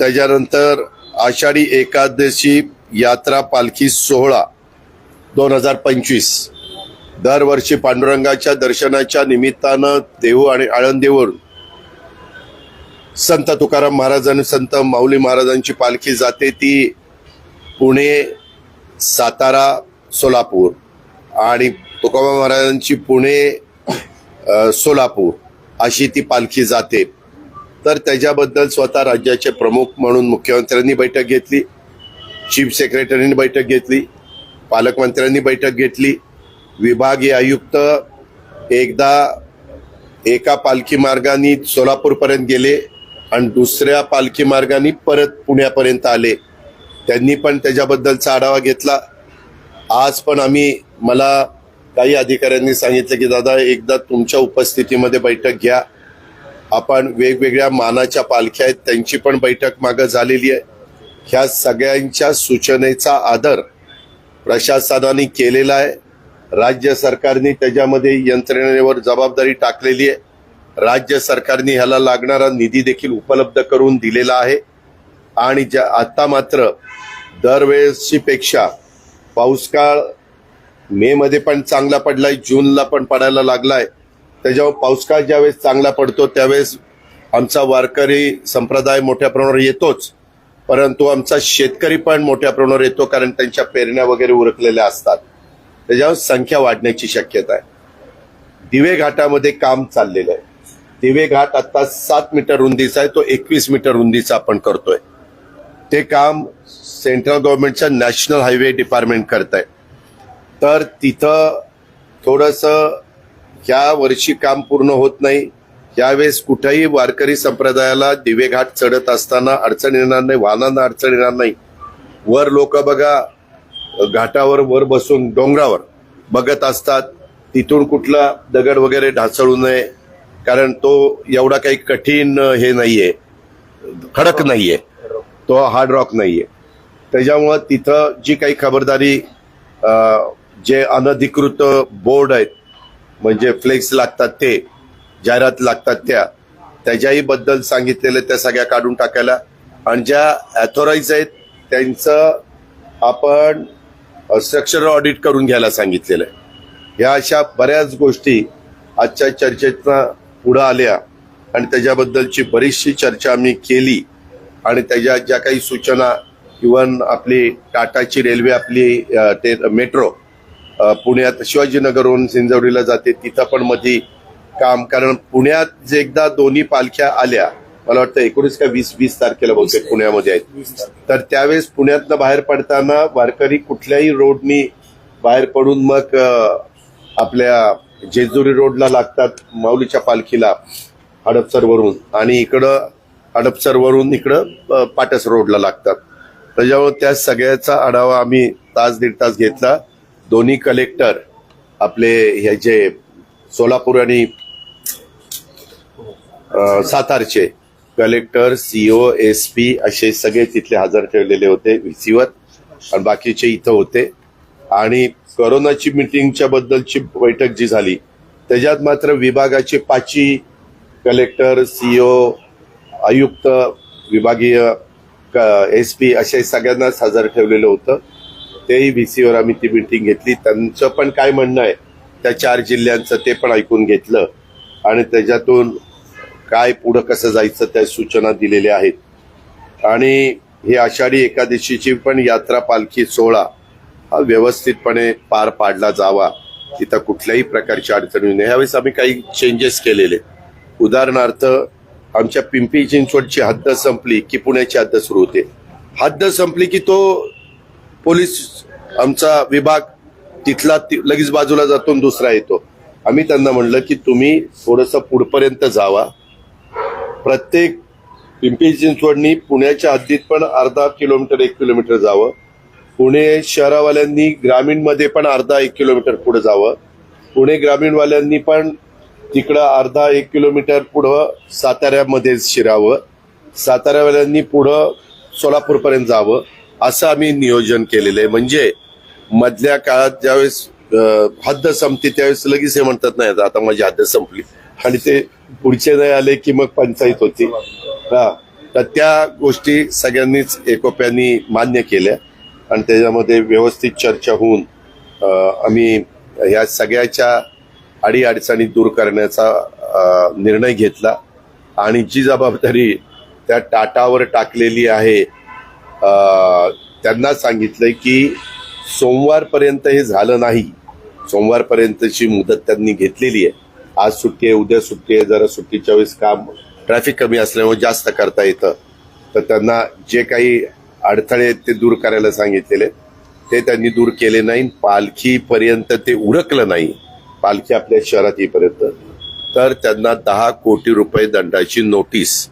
त्याच्यानंतर आषाढी एकादशी यात्रा पालखी सोहळा दोन हजार पंचवीस. दरवर्षी पांडुरंगाच्या दर्शनाच्या निमित्तानं देहू आणि आळंदीवरून संत तुकाराम महाराज आणि संत माऊली महाराजांची पालखी जाते ती पुणे सातारा सोलापूर आणि तुकाराम महाराजांची पुणे सोलापूर अशी ती पालखी जाते. तर त्याच्याबद्दल स्वतः राज्याचे प्रमुख म्हणून मुख्यमंत्र्यांनी बैठक घेतली चीफ सेक्रेटरींनी बैठक घेतली पालकमंत्र्यांनी बैठक घेतली विभागीय आयुक्त एकदा एका पालखी मार्गाने सोलापूरपर्यंत गेले आणि दुसऱ्या पालखी मार्गाने परत पुण्यापर्यंत आले. त्यांनी पण त्याच्याबद्दलचा आढावा घेतला. आज पण आम्ही मला काही अधिकाऱ्यांनी सांगितलं की दादा एकदा तुमच्या उपस्थितीमध्ये बैठक घ्या. आपण वेगवेगळ्या मानाच्या पालख्या आहेत त्यांची पण बैठक मागं झालेली आहे. ह्या सगळ्यांच्या सूचनेचा आदर प्रशासनाने केलेला आहे. राज्य सरकारने त्याच्यामध्ये यंत्रणेवर जबाबदारी टाकलेली आहे. राज्य सरकारने ह्याला लागणारा निधी देखील उपलब्ध करून दिलेला आहे. आणि ज्या आत्ता मात्र दरवेळेसची पाऊसकाळ पाऊस काळ पण चांगला पडलाय जूनला पण पडायला लागलाय. त्याच्यावर पाऊस ज्यावेळेस चांगला पडतो त्यावेळेस आमचा वारकरी संप्रदाय मोठ्या प्रमाणावर येतोच. परंतु आमचा शेतकरी पण मोठ्या प्रमाणावर येतो कारण त्यांच्या पेरण्या वगैरे उरकलेल्या असतात. त्याच्यावर संख्या वाढण्याची शक्यता आहे. दिवे घाटामध्ये काम चाललेलं आहे. दिवे घाट आता सात मीटर रुंदीचा आहे तो एकवीस मीटर रुंदीचा आपण करतोय. ते काम सेंट्रल गव्हर्नमेंटच्या नॅशनल हायवे डिपार्टमेंट करत आहे तर तिथं थोडंसं ह्या वर्षी काम पूर्ण होत नाही. यावेळेस कुठेही वारकरी संप्रदायाला दिवेघाट चढत असताना अडचण येणार नाही वाहनांना अडचण येणार नाही. वर लोक बघा घाटावर वर बसून डोंगरावर बघत असतात. तिथून कुठला दगड वगैरे ढासळू नये कारण तो एवढा काही कठीण हे नाहीये. खडक नाहीये. तो हार्ड रॉक नाहीये. त्याच्यामुळं तिथं जी काही खबरदारी जे अनधिकृत बोर्ड आहेत म्हणजे फ्लेक्स लागतात ते जाहिरात लागतात त्या. त्याच्याही बद्दल सांगितलेलं त्या सगळ्या काढून टाकायला. आणि ज्या अथॉराईज आहेत त्यांचं आपण स्ट्रक्चर ऑडिट करून घ्यायला सांगितलेलं आहे. ह्या अशा बऱ्याच गोष्टी आजच्या चर्चेतनं पुढं आल्या. आणि त्याच्याबद्दलची बरीचशी चर्चा आम्ही केली. आणि त्याच्या ज्या काही सूचना इवन आपली टाटाची रेल्वे आपली ते मेट्रो पुण्यात शिवाजीनगरहून सिंजवडीला जाते. तिथं पण मध्ये काम. कारण पुण्यात जे एकदा दोन्ही पालख्या आल्या मला वाटतं एकोणीस का वीस वीस तारखेला बहुतेक पुण्यामध्ये आहेत. तर त्यावेळेस पुण्यातनं बाहेर पडताना वारकरी कुठल्याही रोडनी बाहेर पडून मग आपल्या जेजुरी रोडला लागतात माऊलीच्या पालखीला हडपसरवरून. आणि इकडं हडपसरवरून इकडं पाटस रोडला लागतात. त्याच्यामुळे त्या सगळ्याचा आढावा आम्ही तास दीड तास घेतला. दोन्ही कलेक्टर आपले ह्याचे सोलापूर आणि सातारचे collector C O S P सगळे तिथले हजर ठेवलेले होते व्हीसीवर आणि बाकीचे इथं होते. आणि करोनाची मिटिंगच्या बद्दलची बैठक जी झाली त्याच्यात मात्र विभागाचे पाचही कलेक्टर सीओ आयुक्त विभागीय एस पी असे सगळ्यांनाच हजर ठेवलेलं होतं. तेही व्हीसीवर आम्ही ती मिटिंग घेतली. त्यांचं पण काय म्हणणं आहे त्या चार जिल्ह्यांचं ते पण ऐकून घेतलं. आणि त्याच्यातून काय पुढं कसं जायचं त्या सूचना दिलेल्या आहेत. आणि ही आषाढी एकादशीची पण यात्रा पालखी सोहळा हा व्यवस्थितपणे पार पाडला जावा. तिथं कुठल्याही प्रकारची अडचण येऊ नये. यावेळेस आम्ही काही चेंजेस केलेले उदाहरणार्थ आमच्या पिंपरी चिंचवडची हद्द संपली की पुण्याची हद्द सुरू होते. हद्द संपली की तो पोलीस आमचा विभाग तिथला लगेच बाजूला जातो दुसरा येतो. आम्ही त्यांना म्हणलं की तुम्ही थोडंसं पुढपर्यंत जावा. प्रत्येक पिंपरी चिंचवडनी पुण्याच्या हद्दीत पण अर्धा किलोमीटर एक किलोमीटर जावं. पुणे शहरावाल्यांनी ग्रामीणमध्ये पण अर्धा एक किलोमीटर पुढे जावं. पुणे ग्रामीणवाल्यांनी पण तिकडं अर्धा एक किलोमीटर पुढं साताऱ्यामध्ये शिरावं. साताऱ्यावाल्यांनी पुढं सोलापूरपर्यंत जावं. असं आम्ही नियोजन केलेलं आहे. म्हणजे मधल्या काळात ज्यावेळेस हद्द संपते त्यावेळेस लगेच हे म्हणतात नाही आता माझी हद्द संपली. आणि ते पुढचे नाही आले की मग पंचायत होती. हा. तर त्या गोष्टी सगळ्यांनीच एकोप्याने मान्य केल्या. आणि त्याच्यामध्ये व्यवस्थित चर्चा होऊन आम्ही ह्या सगळ्याच्या अडीअडचणी दूर करण्याचा निर्णय घेतला. आणि जी जबाबदारी त्या टाटावर टाकलेली आहे त्यांना सांगितलंय की सोमवारपर्यंत हे झालं नाही. सोमवारपर्यंतची मुदत त्यांनी घेतलेली आहे. आज सुट्टी आहे उद्या सुट्टी आहे. जरा सुट्टीच्या वेळेस काम ट्रॅफिक कमी असल्यामुळे जास्त करता येतं. तर त्यांना जे काही अडथळे आहेत ते दूर करायला सांगितलेले. ते त्यांनी दूर केले नाही. पालखीपर्यंत ते उरकलं नाही. पालखी आपल्या शहरात येईपर्यंत. तर त्यांना दहा कोटी रुपये दंडाची नोटीस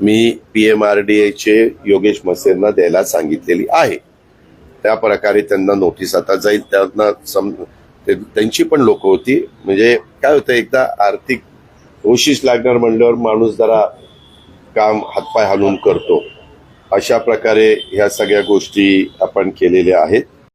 मी P M R D एचे Yogesh मसेंना द्यायला सांगितलेली आहे. त्या प्रकारे त्यांना नोटीस आता जाईल. त्यांना सम ते- त्यांची पण लोक होती. म्हणजे काय होतं एकदा आर्थिक कोशिश लागणार म्हणल्यावर माणूस जरा काम हातपाय हालून करतो. अशा प्रकारे ह्या सगळ्या गोष्टी आपण केलेल्या आहेत.